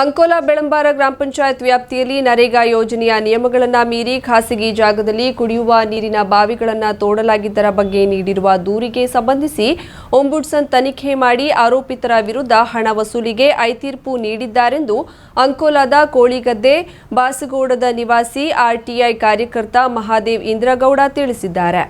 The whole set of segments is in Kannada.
ಅಂಕೋಲಾ ಬೆಳಂಬಾರ ಗ್ರಾಮ ಪಂಚಾಯತ್ ವ್ಯಾಪ್ತಿಯಲ್ಲಿ ನರೇಗಾ ಯೋಜನೆಯ ನಿಯಮಗಳನ್ನು ಮೀರಿ ಖಾಸಗಿ ಜಾಗದಲ್ಲಿ ಕುಡಿಯುವ ನೀರಿನ ಬಾವಿಗಳನ್ನು ತೋಡಲಾಗಿದ್ದರ ಬಗ್ಗೆ ನೀಡಿರುವ ದೂರಿಗೆ ಸಂಬಂಧಿಸಿ ಒಂಬುಡ್ಸನ್ ತನಿಖೆ ಮಾಡಿ ಆರೋಪಿತರ ವಿರುದ್ಧ ಹಣ ವಸೂಲಿಗೆ ಐತೀರ್ಪು ನೀಡಿದ್ದಾರೆಂದು ಅಂಕೋಲಾದ ಕೋಳಿಗದ್ದೆ ಬಾಸಗೌಡದ ನಿವಾಸಿ ಆರ್ಟಿಐ ಕಾರ್ಯಕರ್ತ ಮಹಾದೇವ್ ಇಂದ್ರಗೌಡ ತಿಳಿಸಿದ್ದಾರೆ.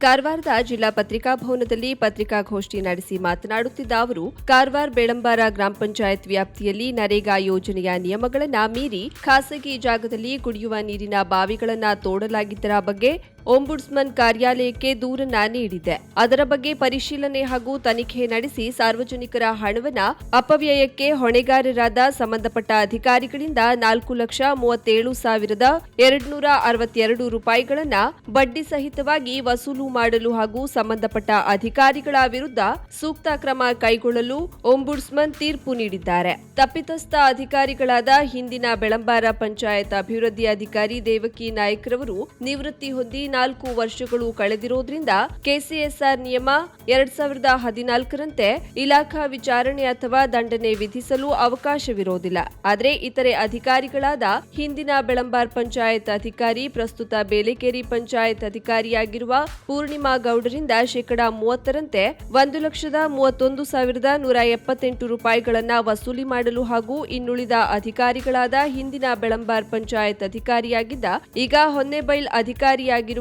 ಕಾರವಾರದ ಜಿಲ್ಲಾ ಪತ್ರಿಕಾ ಭವನದಲ್ಲಿ ಪತ್ರಿಕಾಗೋಷ್ಠಿ ನಡೆಸಿ ಮಾತನಾಡುತ್ತಿದ್ದ ಅವರು, ಕಾರವಾರ ಬೆಳಂಬಾರ ಗ್ರಾಮ ಪಂಚಾಯತ್ ವ್ಯಾಪ್ತಿಯಲ್ಲಿ ನರೇಗಾ ಯೋಜನೆಯ ನಿಯಮಗಳನ್ನು ಮೀರಿ ಖಾಸಗಿ ಜಾಗದಲ್ಲಿ ಕುಡಿಯುವ ನೀರಿನ ಬಾವಿಗಳನ್ನು ತೋಡಲಾಗಿದ್ದರ ಬಗ್ಗೆ ಓಂಬುಡ್ಸ್ಮನ್ ಕಾರ್ಯಾಲಯಕ್ಕೆ ದೂರನ್ನ ನೀಡಿದೆ. ಅದರ ಬಗ್ಗೆ ಪರಿಶೀಲನೆ ಹಾಗೂ ತನಿಖೆ ನಡೆಸಿ ಸಾರ್ವಜನಿಕರ ಹಣವನ್ನ ಅಪವ್ಯಯಕ್ಕೆ ಹೊಣೆಗಾರರಾದ ಸಂಬಂಧಪಟ್ಟ ಅಧಿಕಾರಿಗಳಿಂದ ನಾಲ್ಕು ಲಕ್ಷ ಮೂವತ್ತೇಳು ಸಾವಿರದ ಎರಡ್ನೂರ ಅರವತ್ತೆರಡು ರೂಪಾಯಿಗಳನ್ನ ಬಡ್ಡಿ ಸಹಿತವಾಗಿ ವಸೂಲು ಮಾಡಲು ಹಾಗೂ ಸಂಬಂಧಪಟ್ಟ ಅಧಿಕಾರಿಗಳ ವಿರುದ್ಧ ಸೂಕ್ತ ಕ್ರಮ ಕೈಗೊಳ್ಳಲು ಓಂಬುಡ್ಸ್ಮನ್ ತೀರ್ಪು ನೀಡಿದ್ದಾರೆ. ತಪ್ಪಿತಸ್ಥ ಅಧಿಕಾರಿಗಳಾದ ಹಿಂದಿನ ಬೆಳಂಬಾರ ಪಂಚಾಯತ್ ಅಭಿವೃದ್ಧಿ ಅಧಿಕಾರಿ ದೇವಕಿ ನಾಯ್ಕರವರು ನಿವೃತ್ತಿ ಹೊಂದಿ ನಾಲ್ಕು ವರ್ಷಗಳು ಕಳೆದಿರುವುದರಿಂದ ಕೆಸಿಎಸ್ಆರ್ ನಿಯಮ ಎರಡ್ ಸಾವಿರದ ಹದಿನಾಲ್ಕರಂತೆ ಇಲಾಖಾ ವಿಚಾರಣೆ ಅಥವಾ ದಂಡನೆ ವಿಧಿಸಲು ಅವಕಾಶವಿರೋದಿಲ್ಲ. ಆದರೆ ಇತರೆ ಅಧಿಕಾರಿಗಳಾದ ಹಿಂದಿನ ಬೆಳಂಬಾರ್ ಪಂಚಾಯತ್ ಅಧಿಕಾರಿ, ಪ್ರಸ್ತುತ ಬೇಲೆಕೇರಿ ಪಂಚಾಯತ್ ಅಧಿಕಾರಿಯಾಗಿರುವ ಪೂರ್ಣಿಮಾ ಗೌಡರಿಂದ ಶೇಕಡಾ ಮೂವತ್ತರಂತೆ ಒಂದು ಲಕ್ಷದ ಮೂವತ್ತೊಂದು ಸಾವಿರದ ನೂರ ಎಪ್ಪತ್ತೆಂಟು ರೂಪಾಯಿಗಳನ್ನು ವಸೂಲಿ ಮಾಡಲು ಹಾಗೂ ಇನ್ನುಳಿದ ಅಧಿಕಾರಿಗಳಾದ ಹಿಂದಿನ ಬೆಳಂಬಾರ್ ಪಂಚಾಯತ್ ಅಧಿಕಾರಿಯಾಗಿದ್ದ ಈಗ ಹೊನ್ನೆಬೈಲ್ ಅಧಿಕಾರಿಯಾಗಿರುವ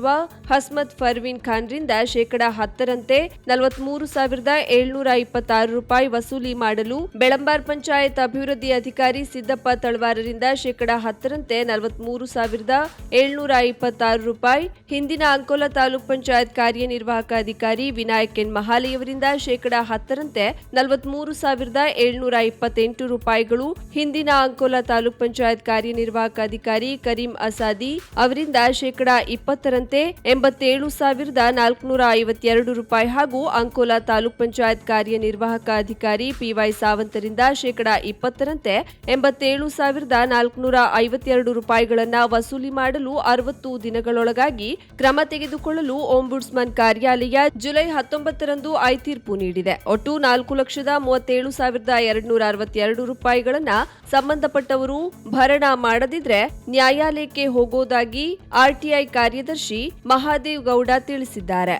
ಹಸ್ಮತ್ ಫರ್ವಿನ್ ಖಾನ್ರಿಂದ ಶೇಕಡಾ ಹತ್ತರಂತೆ ನಲವತ್ಮೂರು ಸಾವಿರದ ಏಳ್ನೂರ ಇಪ್ಪತ್ತಾರು ರೂಪಾಯಿ ವಸೂಲಿ ಮಾಡಲು ಬೆಳಂಬಾರ್ ಪಂಚಾಯತ್ ಅಭಿವೃದ್ಧಿ ಅಧಿಕಾರಿ ಸಿದ್ದಪ್ಪ ತಳವಾರರಿಂದ ಶೇಕಡಾ ಹತ್ತರಂತೆ ನಲವತ್ಮೂರು ಸಾವಿರದ ಏಳ್ನೂರ ಇಪ್ಪತ್ತಾರು ರೂಪಾಯಿ, ಹಿಂದಿನ ಅಂಕೋಲಾ ತಾಲೂಕ್ ಪಂಚಾಯತ್ ಕಾರ್ಯನಿರ್ವಾಹಕ ಅಧಿಕಾರಿ ವಿನಾಯಕ್ ಎನ್ ಮಹಾಲಿಯವರಿಂದ ಶೇಕಡಾ ಹತ್ತರಂತೆ ನಲವತ್ಮೂರು ಸಾವಿರದ ಏಳ್ನೂರ ಇಪ್ಪತ್ತೆಂಟು ರೂಪಾಯಿಗಳು, ಹಿಂದಿನ ಅಂಕೋಲಾ ತಾಲೂಕ್ ಪಂಚಾಯತ್ ಕಾರ್ಯನಿರ್ವಾಹಕ ಅಧಿಕಾರಿ ಕರೀಂ ಅಸಾದಿ ಅವರಿಂದ ಶೇಕಡಾ ಇಪ್ಪತ್ತರಂತೆ ಎಂಬತ್ತೇಳು ಸಾವಿರದ ನಾಲ್ಕುನೂರ ಐವತ್ತೆರಡು ರೂಪಾಯಿ ಹಾಗೂ ಅಂಕೋಲಾ ತಾಲೂಕ್ ಪಂಚಾಯತ್ ಕಾರ್ಯನಿರ್ವಾಹಕ ಅಧಿಕಾರಿ ಪಿವೈ ಸಾವಂತರಿಂದ ಶೇಕಡಾ ಇಪ್ಪತ್ತರಂತೆ ಎಂಬತ್ತೇಳು ಸಾವಿರದ ನಾಲ್ಕುನೂರ ಐವತ್ತೆರಡು ರೂಪಾಯಿಗಳನ್ನು ವಸೂಲಿ ಮಾಡಲು ಅರವತ್ತು ದಿನಗಳೊಳಗಾಗಿ ಕ್ರಮ ತೆಗೆದುಕೊಳ್ಳಲು ಓಂಬುಡ್ಸ್ಮನ್ ಕಾರ್ಯಾಲಯ ಜುಲೈ ಹತ್ತೊಂಬತ್ತರಂದು ಐತೀರ್ಪು ನೀಡಿದೆ. ಒಟ್ಟು ನಾಲ್ಕು ಲಕ್ಷದ ಮೂವತ್ತೇಳು ಸಾವಿರದ ಎರಡ್ನೂರ ಅರವತ್ತೆರಡು ರೂಪಾಯಿಗಳನ್ನ ಸಂಬಂಧಪಟ್ಟವರು ಭರಣ ಮಾಡದಿದ್ರೆ ನ್ಯಾಯಾಲಯಕ್ಕೆ ಹೋಗೋದಾಗಿ ಆರ್ಟಿಐ ಕಾರ್ಯದರ್ಶಿ ಮಹಾದೇವ್ ಗೌಡ ತಿಳಿಸಿದ್ದಾರೆ.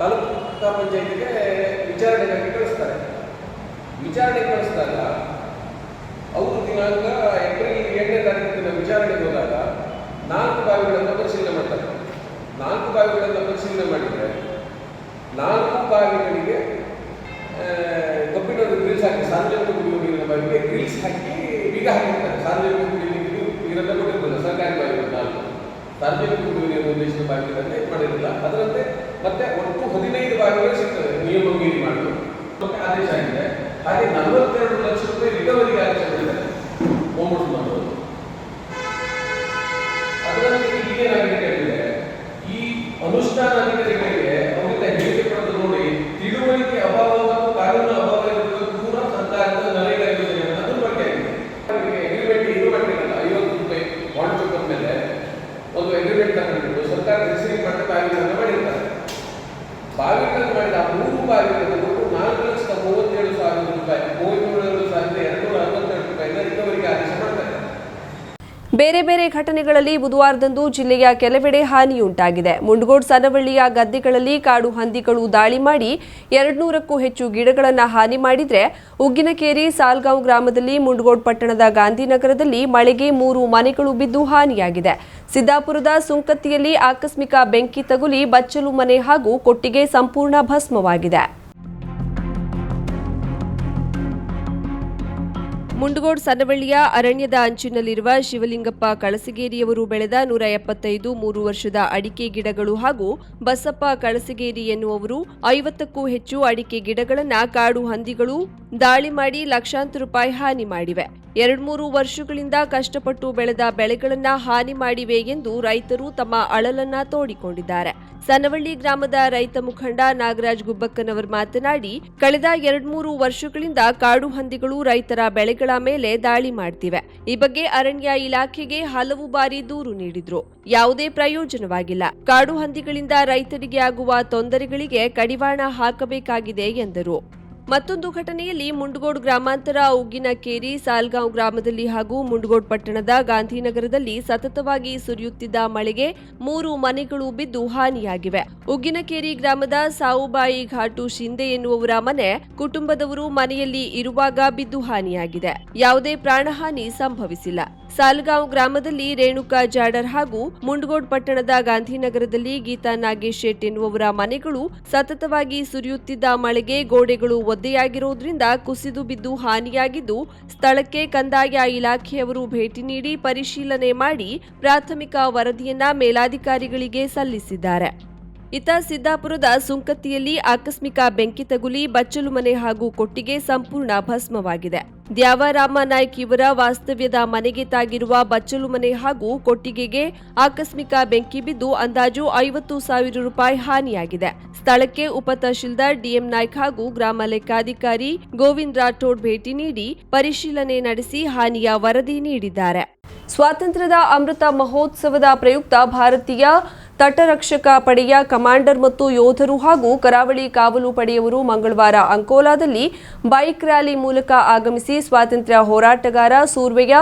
ತಾಲೂಕಾ ಪಂಚಾಯತಿಗೆ ವಿಚಾರಣೆಗಾಗಿ ಕಳಿಸ್ತಾರೆ. ವಿಚಾರಣೆ ಕಳಿಸಿದಾಗ, ಅವರು ದಿನಾಂಕ ಏಪ್ರಿಲ್ ಎಂಟನೇ ತಾರೀಕಿನ ವಿಚಾರಣೆಗೆ ಹೋದಾಗ ನಾಲ್ಕು ಬಾವಿಗಳನ್ನು ಪರಿಶೀಲನೆ ಮಾಡ್ತಾರೆ. ನಾಲ್ಕು ಬಾವಿಗಳನ್ನು ಪರಿಶೀಲನೆ ಮಾಡಿದರೆ, ನಾಲ್ಕು ಬಾವಿಗಳಿಗೆ ಕಬ್ಬಿಣದ ಗ್ರಿಲ್ಸ್ ಹಾಕಿ, ಸಾರ್ವಜನಿಕ ಕುಡಿಯುವ ನೀರಿನ ಬಾವಿಗೆ ಗ್ರಿಲ್ಸ್ ಹಾಕಿ ಬೀಗ ಹಾಕಿರ್ತಾರೆ. ಸಾರ್ವಜನಿಕ ಕುಡಿಯುವ ನೀರು ನೀರನ್ನು ಕೊಟ್ಟಿರ್ಬೋದು. ಸರ್ಕಾರಿ ಬಾವಿಗಳು ನಾಲ್ಕು. ಸಾರ್ವಜನಿಕ ಕುಡಿಯುವ ನೀರಿನ ಉದ್ದೇಶಿತ ಬಾವಿಗಳನ್ನೇ ಮಾಡಿರಲಿಲ್ಲ ಅದರಂತೆ ಮತ್ತೆ ಒಟ್ಟು ಹದಿನೈದು ಬಾವಿಗಳು ಸಿಗ್ತದೆ ನಿಯಮ ಮೀರಿ ಮಾಡಲು ಮತ್ತೆ ಆದೇಶ ಆಗಿದೆ. ಹಾಗೆ ನಲವತ್ತೆರಡು ಲಕ್ಷ ರೂಪಾಯಿ ರಿಕವರಿಗೆ ಆದೇಶ ಮಾಡಿದ್ದಾರೆ ಓಂಬುಡ್ಸ್ಮನ್ ಅವರು ಅದರಲ್ಲಿ ಈಗೇನಾಗಿದೆ ಕೇಳಿದ್ರೆ ಈ ಅನುಷ್ಠಾನ ಅಧಿಕಾರಿಗಳಿಗೆ ಅವರಿಂದ ಹೇಳಿಕೆ ಪಡೆದು ನೋಡಿ ತಿಳುವಳಿಕೆ ಅಭಾವ ಮತ್ತು ಕಾನೂನು ಅಭಾವ ಇರುವುದು ಕೂಡ ಸರ್ಕಾರದ ನರೇಗಾ ಯೋಜನೆ ಅದ್ರ ಬಗ್ಗೆ ಅಗ್ರಿಮೆಂಟ್ ಇದು ಮಾಡಿರಲ್ಲ ಐವತ್ತು ರೂಪಾಯಿ ಬಾಂಡ್ ಪೇಪರ್ ಮೇಲೆ ಒಂದು ಅಗ್ರಿಮೆಂಟ್ ತಗೊಂಡಿದ್ದು ಸರ್ಕಾರ ರಿಸೀವ್ ಮಾಡಿದ ಬಾವಿಗಳನ್ನು ಮಾಡಿರ್ತಾರೆ ಬಾವಿಗಳನ್ನು ಮಾಡಿದ ಆ ಮೂರು ಬಾವಿಗಳನ್ನು ಕೊಟ್ಟು ನಾಲ್ಕು ಲಕ್ಷದ ಮೂವತ್ತೇಳು ಸಾವಿರ ರೂಪಾಯಿ ಮೂವತ್ತೇಳು ಸಾವಿರದ ಎರಡುನೂರ ಅರವತ್ತೆರಡು ರೂಪಾಯಿನ ರಿಕವರಿಗೆ ಆದೇಶ ಮಾಡ್ತಾರೆ ಬೇರೆ ಬೇರೆ ಘಟನೆಗಳಲ್ಲಿ ಬುಧವಾರದಂದು ಜಿಲ್ಲೆಯ ಕೆಲವೆಡೆ ಹಾನಿಯುಂಟಾಗಿದೆ. ಮುಂಡಗೋಡ್ ಸನವಳ್ಳಿಯ ಗದ್ದೆಗಳಲ್ಲಿ ಕಾಡು ಹಂದಿಗಳು ದಾಳಿ ಮಾಡಿ ಎರಡ್ನೂರಕ್ಕೂ ಹೆಚ್ಚು ಗಿಡಗಳನ್ನು ಹಾನಿ ಮಾಡಿದರೆ ಉಗ್ಗಿನಕೇರಿ ಸಾಲ್ಗಾಂವ್ ಗ್ರಾಮದಲ್ಲಿ ಮುಂಡಗೋಡ್ ಪಟ್ಟಣದ ಗಾಂಧಿನಗರದಲ್ಲಿ ಮಳೆಗೆ ಮೂರು ಮನೆಗಳು ಬಿದ್ದು ಹಾನಿಯಾಗಿದೆ. ಸಿದ್ದಾಪುರದ ಸುಂಕತ್ತಿಯಲ್ಲಿ ಆಕಸ್ಮಿಕ ಬೆಂಕಿ ತಗುಲಿ ಬಚ್ಚಲು ಮನೆ ಹಾಗೂ ಕೊಟ್ಟಿಗೆ ಸಂಪೂರ್ಣ ಭಸ್ಮವಾಗಿದೆ. ಮುಂಡಗೋಡ್ ಸನವಳ್ಳಿಯ ಅರಣ್ಯದ ಅಂಚಿನಲ್ಲಿರುವ ಶಿವಲಿಂಗಪ್ಪ ಕಳಸಗೇರಿಯವರು ಬೆಳೆದ ನೂರ ಎಪ್ಪತ್ತೈದು ಮೂರು ವರ್ಷದ ಅಡಿಕೆ ಗಿಡಗಳು ಹಾಗೂ ಬಸಪ್ಪ ಕಳಸಗೇರಿ ಎನ್ನುವರು ಐವತ್ತಕ್ಕೂ ಹೆಚ್ಚು ಅಡಿಕೆ ಗಿಡಗಳನ್ನು ಕಾಡು ಹಂದಿಗಳು ದಾಳಿ ಮಾಡಿ ಲಕ್ಷಾಂತರ ರೂಪಾಯಿ ಹಾನಿ ಮಾಡಿವೆ. ಎರಡ್ಮೂರು ವರ್ಷಗಳಿಂದ ಕಷ್ಟಪಟ್ಟು ಬೆಳೆದ ಬೆಳೆಗಳನ್ನ ಹಾನಿ ಮಾಡಿವೆ ಎಂದು ರೈತರು ತಮ್ಮ ಅಳಲನ್ನ ತೋಡಿಕೊಂಡಿದ್ದಾರೆ. ಸನವಳ್ಳಿ ಗ್ರಾಮದ ರೈತ ಮುಖಂಡ ನಾಗರಾಜ್ ಗುಬ್ಬಕ್ಕನವರ್ ಮಾತನಾಡಿ, ಕಳೆದ ಎರಡ್ಮೂರು ವರ್ಷಗಳಿಂದ ಕಾಡು ಹಂದಿಗಳು ರೈತರ ಬೆಳೆಗಳ ಮನೆಗಳ ಮೇಲೆ ದಾಳಿ ಮಾಡ್ತಿವೆ. ಈ ಬಗ್ಗೆ ಅರಣ್ಯ ಇಲಾಖೆಗೆ ಹಲವು ಬಾರಿ ದೂರು ನೀಡಿದ್ರು. ಯಾವುದೇ ಪ್ರಯೋಜನವಾಗಿಲ್ಲ. ಕಾಡು ಹಂದಿಗಳಿಂದ ರೈತರಿಗೆ ಆಗುವ ತೊಂದರೆಗಳಿಗೆ ಕಡಿವಾಣ ಹಾಕಬೇಕಾಗಿದೆ ಎಂದರು. ಮತ್ತೊಂದು ಘಟನೆಯಲ್ಲಿ ಮುಂಡಗೋಡ್ ಗ್ರಾಮಾಂತರ ಉಗ್ಗಿನಕೇರಿ ಸಾಲ್ಗಾಂವ್ ಗ್ರಾಮದಲ್ಲಿ ಹಾಗೂ ಮುಂಡಗೋಡ್ ಪಟ್ಟಣದ ಗಾಂಧಿನಗರದಲ್ಲಿ ಸತತವಾಗಿ ಸುರಿಯುತ್ತಿದ್ದ ಮಳೆಗೆ ಮೂರು ಮನೆಗಳು ಬಿದ್ದು ಹಾನಿಯಾಗಿವೆ. ಉಗ್ಗಿನಕೇರಿ ಗ್ರಾಮದ ಸಾವುಬಾಯಿ ಘಾಟು ಶಿಂದೆ ಎನ್ನುವವರ ಮನೆ ಕುಟುಂಬದವರು ಮನೆಯಲ್ಲಿ ಇರುವಾಗ ಬಿದ್ದು ಹಾನಿಯಾಗಿದೆ. ಯಾವುದೇ ಪ್ರಾಣಹಾನಿ ಸಂಭವಿಸಿಲ್ಲ. ಸಾಲ್ಗಾಂವ್ ಗ್ರಾಮದಲ್ಲಿ ರೇಣುಕಾ ಜಾಡರ್ ಹಾಗೂ ಮುಂಡಗೋಡ್ ಪಟ್ಟಣದ ಗಾಂಧಿನಗರದಲ್ಲಿ ಗೀತಾ ನಾಗೇಶ್ ಶೆಟ್ ಎನ್ನುವವರ ಮನೆಗಳು ಸತತವಾಗಿ ಸುರಿಯುತ್ತಿದ್ದ ಮಳೆಗೆ ಗೋಡೆಗಳು ಒದ್ದೆಯಾಗಿರುವುದರಿಂದ ಕುಸಿದು ಬಿದ್ದು ಹಾನಿಯಾಗಿದ್ದು ಸ್ಥಳಕ್ಕೆ ಕಂದಾಯ ಇಲಾಖೆಯವರು ಭೇಟಿ ನೀಡಿ ಪರಿಶೀಲನೆ ಮಾಡಿ ಪ್ರಾಥಮಿಕ ವರದಿಯನ್ನ ಮೇಲಾಧಿಕಾರಿಗಳಿಗೆ ಸಲ್ಲಿಸಿದ್ದಾರೆ. ಇತ ಸಿದ್ದಾಪುರದ ಸುಂಕತ್ತಿಯಲ್ಲಿ ಆಕಸ್ಮಿಕ ಬೆಂಕಿ ತಗುಲಿ ಬಚ್ಚಲು ಮನೆ ಹಾಗೂ ಕೊಟ್ಟಿಗೆ ಸಂಪೂರ್ಣ ಭಸ್ಮವಾಗಿದೆ. ದ್ಯಾವರಾಮ ನಾಯ್ಕ ಇವರ ವಾಸ್ತವ್ಯದ ಮನೆಗೆ ತಾಗಿರುವ ಬಚ್ಚಲು ಮನೆ ಹಾಗೂ ಕೊಟ್ಟಿಗೆಗೆ ಆಕಸ್ಮಿಕ ಬೆಂಕಿ ಬಿದ್ದು ಅಂದಾಜು ಐವತ್ತು ಸಾವಿರ ರೂಪಾಯಿ ಹಾನಿಯಾಗಿದೆ. ಸ್ಥಳಕ್ಕೆ ಉಪ ತಹಶೀಲ್ದಾರ್ ಡಿಎಂ ನಾಯ್ಕ್ ಹಾಗೂ ಗ್ರಾಮ ಲೆಕ್ಕಾಧಿಕಾರಿ ಗೋವಿಂದ್ ರಾಠೋಡ್ ಭೇಟಿ ನೀಡಿ ಪರಿಶೀಲನೆ ನಡೆಸಿ ಹಾನಿಯ ವರದಿ ನೀಡಿದ್ದಾರೆ. ಸ್ವಾತಂತ್ರ್ಯದ ಅಮೃತ ಮಹೋತ್ಸವದ ಪ್ರಯುಕ್ತ ಭಾರತೀಯ ತಟರಕ್ಷಕ ಪಡೆಯ ಕಮಾಂಡರ್ ಮತ್ತು ಯೋಧರು ಹಾಗೂ ಕರಾವಳಿ ಕಾವಲು ಪಡೆಯವರು ಮಂಗಳವಾರ ಅಂಕೋಲಾದಲ್ಲಿ ಬೈಕ್ ರ್ಯಾಲಿ ಮೂಲಕ ಆಗಮಿಸಿ ಸ್ವಾತಂತ್ರ್ಯ ಹೋರಾಟಗಾರ ಸೂರ್ವೆಯ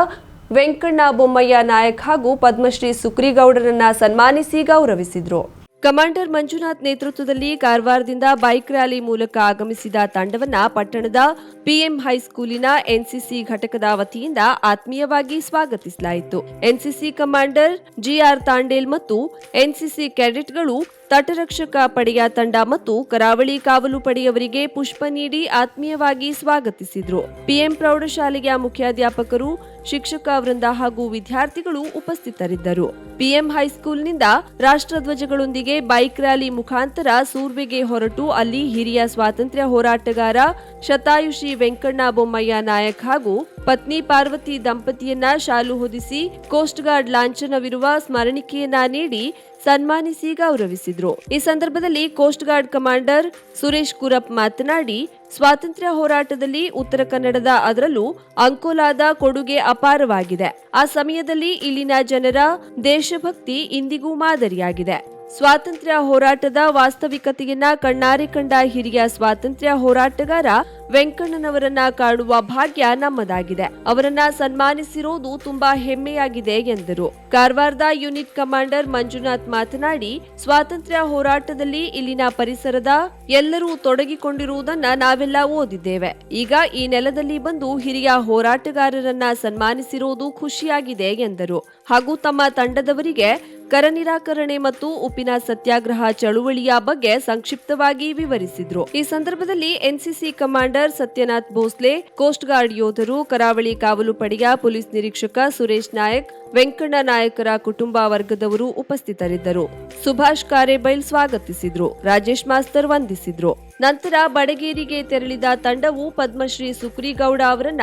ವೆಂಕಣ್ಣ ಬೊಮ್ಮಯ್ಯ ನಾಯಕ್ ಹಾಗೂ ಪದ್ಮಶ್ರೀ ಸುಕ್ರಿಗೌಡರನ್ನ ಸನ್ಮಾನಿಸಿ ಗೌರವಿಸಿದರು. ಕಮಾಂಡರ್ ಮಂಜುನಾಥ್ ನೇತೃತ್ವದಲ್ಲಿ ಕಾರವಾರದಿಂದ ಬೈಕ್ ರ್ಯಾಲಿ ಮೂಲಕ ಆಗಮಿಸಿದ ತಂಡವನ್ನ ಪಟ್ಟಣದ ಪಿಎಂ ಹೈಸ್ಕೂಲಿನ ಎನ್ಸಿಸಿ ಘಟಕದ ವತಿಯಿಂದ ಆತ್ಮೀಯವಾಗಿ ಸ್ವಾಗತಿಸಲಾಯಿತು. ಎನ್ಸಿಸಿ ಕಮಾಂಡರ್ ಜಿಆರ್ ತಾಂಡೇಲ್ ಮತ್ತು ಎನ್ಸಿಸಿ ಕ್ಯಾಡೆಟ್ಗಳು ತಟರಕ್ಷಕ ಪಡೆಯ ತಂಡ ಮತ್ತು ಕರಾವಳಿ ಕಾವಲು ಪಡೆಯವರಿಗೆ ಪುಷ್ಪ ನೀಡಿ ಆತ್ಮೀಯವಾಗಿ ಸ್ವಾಗತಿಸಿದರು. ಪಿಎಂ ಪ್ರೌಢಶಾಲೆಯ ಮುಖ್ಯಾಧ್ಯಾಪಕರು, ಶಿಕ್ಷಕ ವೃಂದ ಹಾಗೂ ವಿದ್ಯಾರ್ಥಿಗಳು ಉಪಸ್ಥಿತರಿದ್ದರು. ಪಿಎಂ ಹೈಸ್ಕೂಲ್ನಿಂದ ರಾಷ್ಟ್ರಧ್ವಜಗಳೊಂದಿಗೆ ಬೈಕ್ ರ್ಯಾಲಿ ಮುಖಾಂತರ ಸೂರ್ವೆಗೆ ಹೊರಟು ಅಲ್ಲಿ ಹಿರಿಯ ಸ್ವಾತಂತ್ರ್ಯ ಹೋರಾಟಗಾರ ಶತಾಯುಷಿ ವೆಂಕಣ್ಣ ಬೊಮ್ಮಯ್ಯ ನಾಯಕ್ ಹಾಗೂ ಪತ್ನಿ ಪಾರ್ವತಿ ದಂಪತಿಯನ್ನ ಶಾಲು ಹೊದಿಸಿ ಕೋಸ್ಟ್ ಗಾರ್ಡ್ ಲಾಂಛನವಿರುವ ಸ್ಮರಣಿಕೆಯನ್ನ ನೀಡಿ ಸನ್ಮಾನಿಸಿ ಗೌರವಿಸಿದ್ರು. ಈ ಸಂದರ್ಭದಲ್ಲಿ coast guard commander Suresh Kurup ಮಾತನಾಡಿ, ಸ್ವಾತಂತ್ರ್ಯ ಹೋರಾಟದಲ್ಲಿ ಉತ್ತರ ಕನ್ನಡದ ಅದರಲ್ಲೂ ಅಂಕೋಲಾದ ಕೊಡುಗೆ ಅಪಾರವಾಗಿದೆ. ಆ ಸಮಯದಲ್ಲಿ ಇಲ್ಲಿನ ಜನರ ದೇಶಭಕ್ತಿ ಇಂದಿಗೂ ಮಾದರಿಯಾಗಿದೆ. ಸ್ವಾತಂತ್ರ್ಯ ಹೋರಾಟದ ವಾಸ್ತವಿಕತೆಯನ್ನ ಕಣ್ಣಾರೆ ಕಂಡ ಹಿರಿಯ ಸ್ವಾತಂತ್ರ್ಯ ಹೋರಾಟಗಾರ ವೆಂಕಣ್ಣನವರನ್ನ ಕಾಣುವ ಭಾಗ್ಯ ನಮ್ಮದಾಗಿದೆ. ಅವರನ್ನ ಸನ್ಮಾನಿಸಿರೋದು ತುಂಬಾ ಹೆಮ್ಮೆಯಾಗಿದೆ ಎಂದರು. ಕಾರವಾರದ ಯೂನಿಟ್ ಕಮಾಂಡರ್ ಮಂಜುನಾಥ್ ಮಾತನಾಡಿ, ಸ್ವಾತಂತ್ರ್ಯ ಹೋರಾಟದಲ್ಲಿ ಇಲ್ಲಿನ ಪರಿಸರದ ಎಲ್ಲರೂ ತೊಡಗಿಕೊಂಡಿರುವುದನ್ನ ನಾವೆಲ್ಲ ಓದಿದ್ದೇವೆ. ಈಗ ಈ ನೆಲದಲ್ಲಿ ಬಂದು ಹಿರಿಯ ಹೋರಾಟಗಾರರನ್ನ ಸನ್ಮಾನಿಸಿರೋದು ಖುಷಿಯಾಗಿದೆ ಎಂದರು. ಹಾಗೂ ತಮ್ಮ ತಂಡದವರಿಗೆ ಕರ ನಿರಾಕರಣೆ ಮತ್ತು ಉಪ್ಪಿನ ಸತ್ಯಾಗ್ರಹ ಚಳುವಳಿಯ ಬಗ್ಗೆ ಸಂಕ್ಷಿಪ್ತವಾಗಿ ವಿವರಿಸಿದ್ರು. ಈ ಸಂದರ್ಭದಲ್ಲಿ NCC commander Satyanath Bhosle, coast guard ಯೋಧರು, ಕರಾವಳಿ ಕಾವಲು ಪಡೆಯ ಪೊಲೀಸ್ ನಿರೀಕ್ಷಕ ಸುರೇಶ್ ನಾಯಕ್, ವೆಂಕಣ್ಣ ನಾಯಕರ ಕುಟುಂಬ ವರ್ಗದವರು ಉಪಸ್ಥಿತರಿದ್ದರು. ಸುಭಾಷ್ ಕಾರೇಬೈಲ್ ಸ್ವಾಗತಿಸಿದ್ರು. ರಾಜೇಶ್ ಮಾಸ್ತರ್ ವಂದಿಸಿದ್ರು. ನಂತರ ಬಡಗೇರಿಗೆ ತೆರಳಿದ ತಂಡವು ಪದ್ಮಶ್ರೀ ಸುಕ್ರಿಗೌಡ ಅವರನ್ನ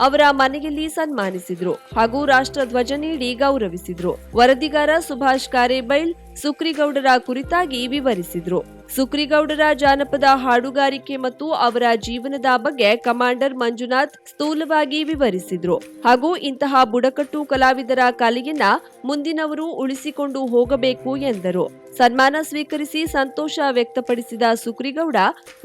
ಅವರ ಮನೆಯಲ್ಲಿ ಸನ್ಮಾನಿಸಿದ್ರು ಹಾಗೂ ರಾಷ್ಟ್ರಧ್ವಜ ನೀಡಿ ಗೌರವಿಸಿದ್ರು. ವರದಿಗಾರ ಸುಭಾಷ್ ಕಾರೇಬೈಲ್ ಸುಕ್ರಿಗೌಡರ ಕುರಿತಾಗಿ ವಿವರಿಸಿದ್ರು. ಸುಕ್ರಿಗೌಡರ ಜಾನಪದ ಹಾಡುಗಾರಿಕೆ ಮತ್ತು ಅವರ ಜೀವನದ ಬಗ್ಗೆ ಕಮಾಂಡರ್ ಮಂಜುನಾಥ್ ಸ್ಥೂಲವಾಗಿ ವಿವರಿಸಿದ್ರು. ಹಾಗೂ ಇಂತಹ ಬುಡಕಟ್ಟು ಕಲಾವಿದರ ಕಲೆಯನ್ನ ಮುಂದಿನವರು ಉಳಿಸಿಕೊಂಡು ಹೋಗಬೇಕು ಎಂದರು. ಸನ್ಮಾನ ಸ್ವೀಕರಿಸಿ ಸಂತೋಷ ವ್ಯಕ್ತಪಡಿಸಿದ ಸುಕ್ರಿಗೌಡ,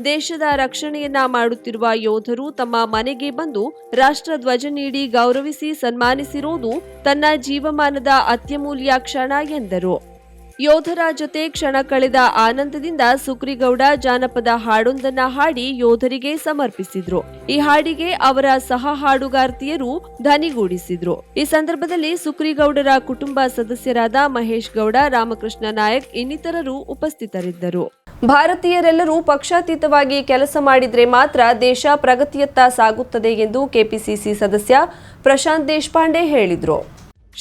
ದೇಶದ ರಕ್ಷಣೆಯನ್ನ ಮಾಡುತ್ತಿರುವ ಯೋಧರು ತಮ್ಮ ಮನೆಗೆ ಬಂದು ರಾಷ್ಟ್ರಧ್ವಜ ನೀಡಿ ಗೌರವಿಸಿ ಸನ್ಮಾನಿಸಿರುವುದು ತನ್ನ ಜೀವಮಾನದ ಅತ್ಯಮೂಲ್ಯ ಕ್ಷಣ ಎಂದರು. ಯೋಧರ ಜೊತೆ ಕ್ಷಣ ಕಳೆದ ಆನಂದದಿಂದ ಸುಕ್ರಿಗೌಡ ಜಾನಪದ ಹಾಡೊಂದನ್ನ ಹಾಡಿ ಯೋಧರಿಗೆ ಸಮರ್ಪಿಸಿದ್ರು. ಈ ಹಾಡಿಗೆ ಅವರ ಸಹ ಹಾಡುಗಾರ್ತಿಯರು ಧನಿಗೂಡಿಸಿದ್ರು ಈ ಸಂದರ್ಭದಲ್ಲಿ ಸುಕ್ರಿಗೌಡರ ಕುಟುಂಬ ಸದಸ್ಯರಾದ ಮಹೇಶ್ ಗೌಡ, ರಾಮಕೃಷ್ಣ ನಾಯಕ್ ಇನ್ನಿತರರು ಉಪಸ್ಥಿತರಿದ್ದರು. ಭಾರತೀಯರೆಲ್ಲರೂ ಪಕ್ಷಾತೀತವಾಗಿ ಕೆಲಸ ಮಾಡಿದರೆ ಮಾತ್ರ ದೇಶ ಪ್ರಗತಿಯತ್ತ ಸಾಗುತ್ತದೆ ಎಂದು ಕೆಪಿಸಿಸಿ ಸದಸ್ಯ ಪ್ರಶಾಂತ್ ದೇಶಪಾಂಡೆ ಹೇಳಿದರು.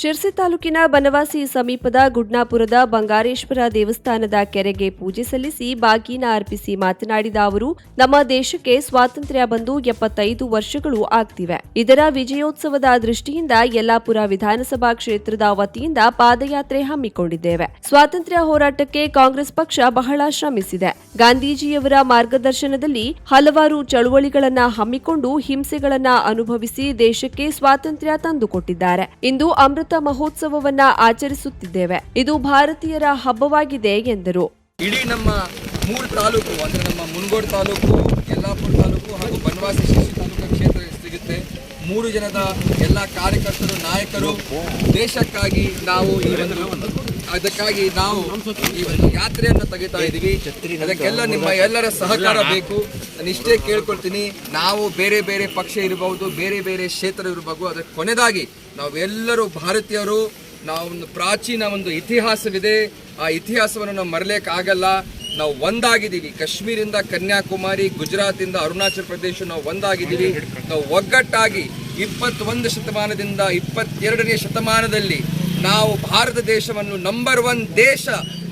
ಶಿರ್ಸಿ ತಾಲೂಕಿನ ಬನವಾಸಿ ಸಮೀಪದ ಗುಡ್ನಾಪುರದ ಬಂಗಾರೇಶ್ವರ ದೇವಸ್ಥಾನದ ಕೆರೆಗೆ ಪೂಜೆ ಸಲ್ಲಿಸಿ ಬಾಗಿನ ಅರ್ಪಿಸಿ ಮಾತನಾಡಿದ ಅವರು, ನಮ್ಮ ದೇಶಕ್ಕೆ ಸ್ವಾತಂತ್ರ್ಯ ಬಂದು ಎಪ್ಪತ್ತೈದು ವರ್ಷಗಳು ಆಗ್ತಿವೆ. ಇದರ ವಿಜಯೋತ್ಸವದ ದೃಷ್ಟಿಯಿಂದ ಯಲ್ಲಾಪುರ ವಿಧಾನಸಭಾ ಕ್ಷೇತ್ರದ ವತಿಯಿಂದ ಪಾದಯಾತ್ರೆ ಹಮ್ಮಿಕೊಂಡಿದ್ದೇವೆ. ಸ್ವಾತಂತ್ರ್ಯ ಹೋರಾಟಕ್ಕೆ ಕಾಂಗ್ರೆಸ್ ಪಕ್ಷ ಬಹಳ ಶ್ರಮಿಸಿದೆ. ಗಾಂಧೀಜಿಯವರ ಮಾರ್ಗದರ್ಶನದಲ್ಲಿ ಹಲವಾರು ಚಳುವಳಿಗಳನ್ನ ಹಮ್ಮಿಕೊಂಡು ಹಿಂಸೆಗಳನ್ನ ಅನುಭವಿಸಿ ದೇಶಕ್ಕೆ ಸ್ವಾತಂತ್ರ್ಯ ತಂದುಕೊಟ್ಟಿದ್ದಾರೆ. ಇಂದು ಅಮೃತ ಮಹೋತ್ಸವವನ್ನ ಆಚರಿಸುತ್ತಿದ್ದೇವೆ. ಇದು ಭಾರತೀಯರ ಹಬ್ಬವಾಗಿದೆ ಎಂದರು. ಇಡೀ ನಮ್ಮ ಮೂರು ತಾಲೂಕು, ಅಂದ್ರೆ ನಮ್ಮ ಮುನಗೋಡು ತಾಲೂಕು, ಯಲ್ಲಾಪುರ ತಾಲೂಕು ಹಾಗೂ ಬನವಾಸಿ ಶಿಶು ತಾಲೂಕು ಕ್ಷೇತ್ರ ಸಿಗುತ್ತೆ. ಮೂರು ಜನದ ಎಲ್ಲ ಕಾರ್ಯಕರ್ತರು, ನಾಯಕರು, ದೇಶಕ್ಕಾಗಿ ನಾವು ಈ ಒಂದು ಅದಕ್ಕಾಗಿ ನಾವು ಈ ಒಂದು ಯಾತ್ರೆಯನ್ನು ತೆಗಿತಾ ಇದ್ದೀವಿ. ಅದಕ್ಕೆಲ್ಲ ನಿಮ್ಮ ಎಲ್ಲರ ಸಹಕಾರ ಬೇಕು. ನಾನು ಇಷ್ಟೇ ಕೇಳ್ಕೊಳ್ತೀನಿ. ನಾವು ಬೇರೆ ಬೇರೆ ಪಕ್ಷ ಇರಬಹುದು, ಬೇರೆ ಬೇರೆ ಕ್ಷೇತ್ರ ಇರಬಹುದು. ಅದಕ್ಕೆ ಕೊನೆಯದಾಗಿ ನಾವೆಲ್ಲರೂ ಭಾರತೀಯರು ನಾವು ಒಂದು ಪ್ರಾಚೀನ ಒಂದು ಇತಿಹಾಸವಿದೆ. ಆ ಇತಿಹಾಸವನ್ನು ನಾವು ಮರಲಿಕ್ಕಾಗಲ್ಲ ನಾವು ಒಂದಾಗಿದ್ದೀವಿ. ಕಾಶ್ಮೀರಿಂದ ಕನ್ಯಾಕುಮಾರಿ, ಗುಜರಾತಿಂದ ಅರುಣಾಚಲ ಪ್ರದೇಶ ನಾವು ಒಂದಾಗಿದ್ದೀವಿ. ನಾವು ಒಗ್ಗಟ್ಟಾಗಿ ಇಪ್ಪತ್ತೊಂದು ಶತಮಾನದಿಂದ ಇಪ್ಪತ್ತೆರಡನೇ ಶತಮಾನದಲ್ಲಿ ನಾವು ಭಾರತ ದೇಶವನ್ನು ನಂಬರ್ ಒನ್ ದೇಶ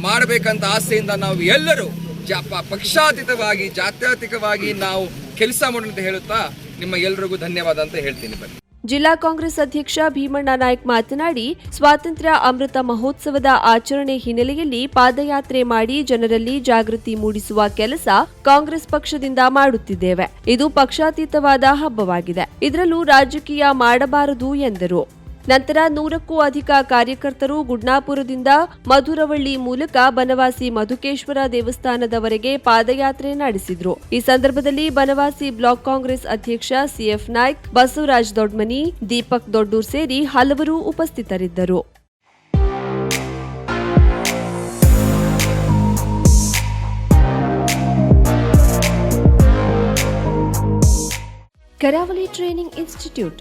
ಮಾಡಬೇಕಂತ ಆಸೆಯಿಂದ ನಾವು ಎಲ್ಲರೂ ಜಾ ಪಕ್ಷಾತೀತವಾಗಿ, ಜಾತ್ಯಾತೀತವಾಗಿ ನಾವು ಕೆಲಸ ಮಾಡೋಣ ಅಂತ ಹೇಳುತ್ತಾ ನಿಮ್ಮ ಎಲ್ರಿಗೂ ಧನ್ಯವಾದ ಅಂತ ಹೇಳ್ತೀನಿ. ಬನ್ನಿ. ಜಿಲ್ಲಾ ಕಾಂಗ್ರೆಸ್ ಅಧ್ಯಕ್ಷ ಭೀಮಣ್ಣ ನಾಯ್ಕ್ ಮಾತನಾಡಿ, ಸ್ವಾತಂತ್ರ್ಯ ಅಮೃತ ಮಹೋತ್ಸವದ ಆಚರಣೆ ಹಿನ್ನೆಲೆಯಲ್ಲಿ ಪಾದಯಾತ್ರೆ ಮಾಡಿ ಜನರಲ್ಲಿ ಜಾಗೃತಿ ಮೂಡಿಸುವ ಕೆಲಸ ಕಾಂಗ್ರೆಸ್ ಪಕ್ಷದಿಂದ ಮಾಡುತ್ತಿದ್ದೇವೆ. ಇದು ಪಕ್ಷಾತೀತವಾದ ಹಬ್ಬವಾಗಿದೆ. ಇದರಲ್ಲೂ ರಾಜಕೀಯ ಮಾಡಬಾರದು ಎಂದರು. ನಂತರ ನೂರಕ್ಕೂ ಅಧಿಕ ಕಾರ್ಯಕರ್ತರು ಗುಡ್ನಾಪುರದಿಂದ ಮಧುರವಳ್ಳಿ ಮೂಲಕ ಬನವಾಸಿ ಮಧುಕೇಶ್ವರ ದೇವಸ್ಥಾನದವರೆಗೆ ಪಾದಯಾತ್ರೆ ನಡೆಸಿದ್ರು. ಈ ಸಂದರ್ಭದಲ್ಲಿ ಬನವಾಸಿ ಬ್ಲಾಕ್ ಕಾಂಗ್ರೆಸ್ ಅಧ್ಯಕ್ಷ ಸಿಎಫ್ ನಾಯ್ಕ್, ಬಸವರಾಜ್ ದೊಡ್ಮನಿ, ದೀಪಕ್ ದೊಡ್ಡೂರ್ ಸೇರಿ ಹಲವರು ಉಪಸ್ಥಿತರಿದ್ದರು. Karavali training institute